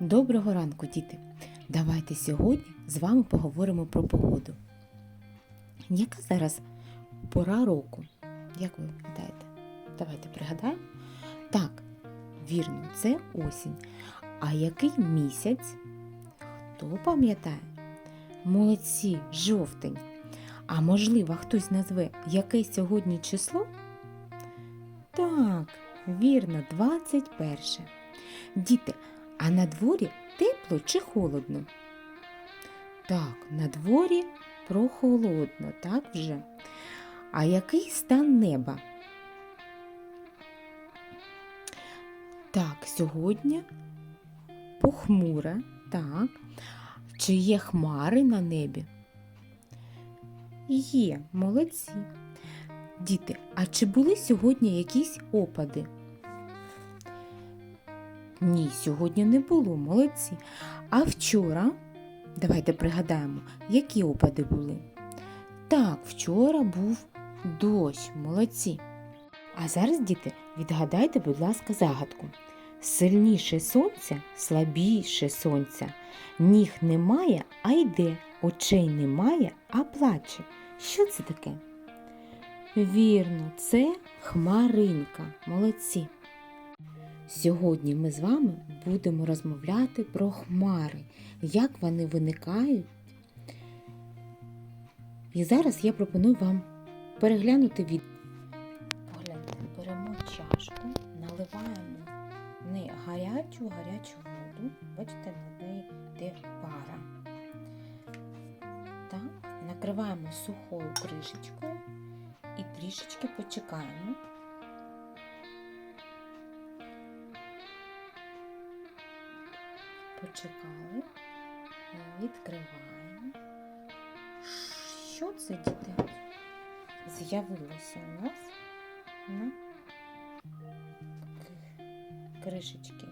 Доброго ранку, діти! Давайте сьогодні з вами поговоримо про погоду. Яка зараз пора року? Як ви гадаєте? Давайте пригадаємо. Так, вірно, це осінь. А який місяць? Хто пам'ятає? Молодці, жовтень. А можливо, хтось назве, яке сьогодні число? Так, вірно, 21. Діти, а на дворі тепло чи холодно? Так, на дворі прохолодно, так вже. А який стан неба? Так, сьогодні похмуре, так. Чи є хмари на небі? Є, молодці. Діти, а чи були сьогодні якісь опади? Ні, сьогодні не було, молодці. А вчора, давайте пригадаємо, які опади були. Так, вчора був дощ, молодці. А зараз, діти, відгадайте, будь ласка, загадку. Сильніше сонця, слабіше сонця. Ніг немає, а йде, очей немає, а плаче. Що це таке? Вірно, це хмаринка. Молодці. Сьогодні ми з вами будемо розмовляти про хмари, як вони виникають. І зараз я пропоную вам переглянути від. Погляньте, беремо чашку, наливаємо не гарячу, гарячу воду. Бачите, на неї йде пара. Так, накриваємо сухою кришечкою і трішечки почекаємо. Почекали, відкриваємо. Що це діти? З'явилося у нас на таких кришечки.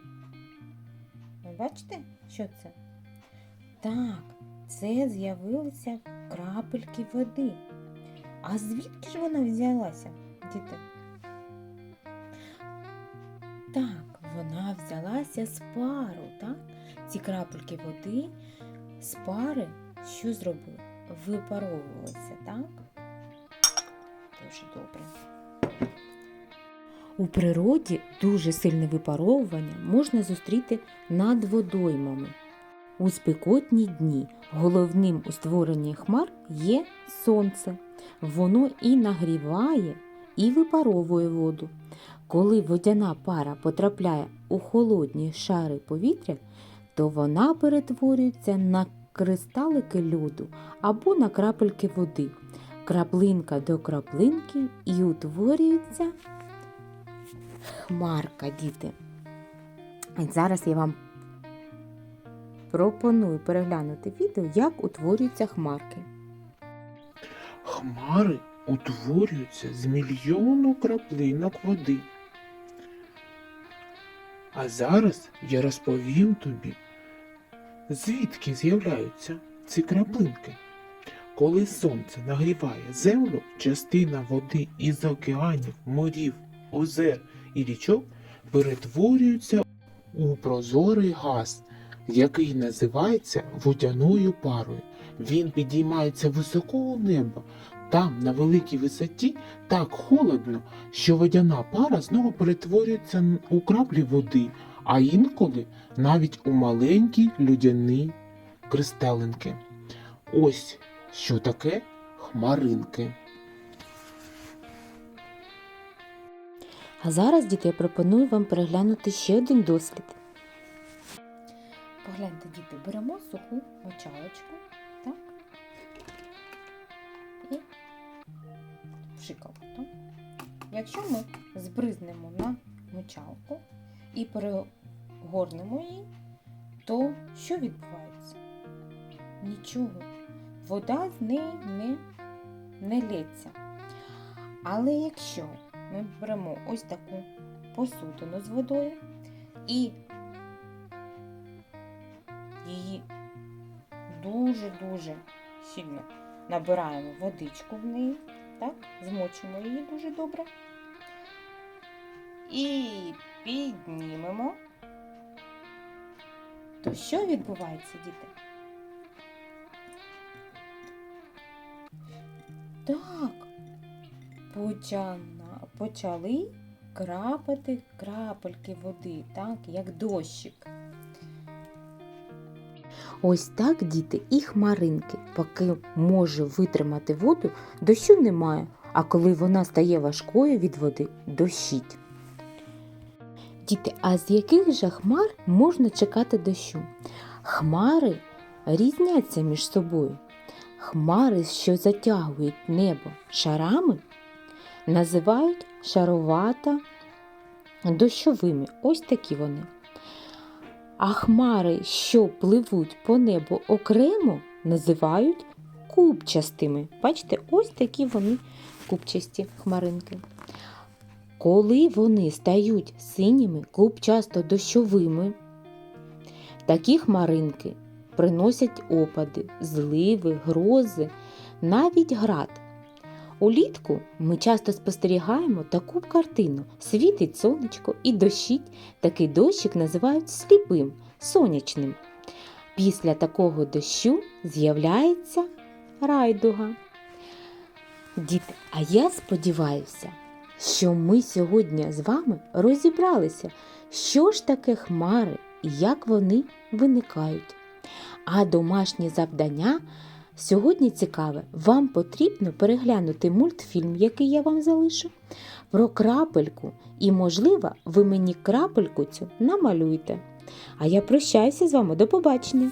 Ви бачите, що це? Так, це з'явилися крапельки води. А звідки ж вона взялася, діти? Так, вона взялася з пару, так? Ці крапельки води з пари що зробили? Випаровувалися, так? Дуже добре. У природі дуже сильне випаровування можна зустріти над водоймами. У спекотні дні головним у створенні хмар є сонце. Воно і нагріває, і випаровує воду. Коли водяна пара потрапляє у холодні шари повітря, то вона перетворюється на кристалики льоду або на крапельки води. Краплинка до краплинки і утворюється хмарка, діти. І зараз я вам пропоную переглянути відео, як утворюються хмарки. Хмари утворюються з мільйону краплинок води. А зараз я розповім тобі, звідки з'являються ці краплинки. Коли сонце нагріває землю, частина води із океанів, морів, озер і річок перетворюється у прозорий газ, який називається водяною парою. Він підіймається високо у небо. Там, на великій висоті, так холодно, що водяна пара знову перетворюється у краплі води, а інколи навіть у маленькі людяні кристалинки. Ось що таке хмаринки. А зараз, діти, я пропоную вам переглянути ще один дослід. Погляньте, діти, беремо суху мочалочку, так? І пшикалку. Якщо ми збризнемо на мочалку і перегорнемо її, то що відбувається? Нічого. Вода з неї не, не лється. Але якщо ми беремо ось таку посудину з водою і її дуже-дуже сильно набираємо водичку в неї, так, змочимо її дуже добре. І піднімемо, то що відбувається, діти? Так, почали крапати крапельки води, так, як дощик. Ось так, діти, і хмаринки, поки може витримати воду, дощу немає, а коли вона стає важкою від води, дощить. Діти, а з яких же хмар можна чекати дощу? Хмари різняться між собою. Хмари, що затягують небо шарами, називають шаровата дощовими. Ось такі вони. А хмари, що пливуть по небу окремо, називають купчастими. Бачите, ось такі вони купчасті хмаринки. Коли вони стають синіми, купчасто дощовими, такі хмаринки приносять опади, зливи, грози, навіть град. Улітку ми часто спостерігаємо таку картину: світить сонечко і дощить. Такий дощик називають сліпим, сонячним. Після такого дощу з'являється райдуга. Діти, а я сподіваюся, що ми сьогодні з вами розібралися, що ж таке хмари і як вони виникають. А домашнє завдання сьогодні цікаве. Вам потрібно переглянути мультфільм, який я вам залишу, про крапельку. І, можливо, ви мені крапельку цю намалюєте. А я прощаюся з вами до побачення!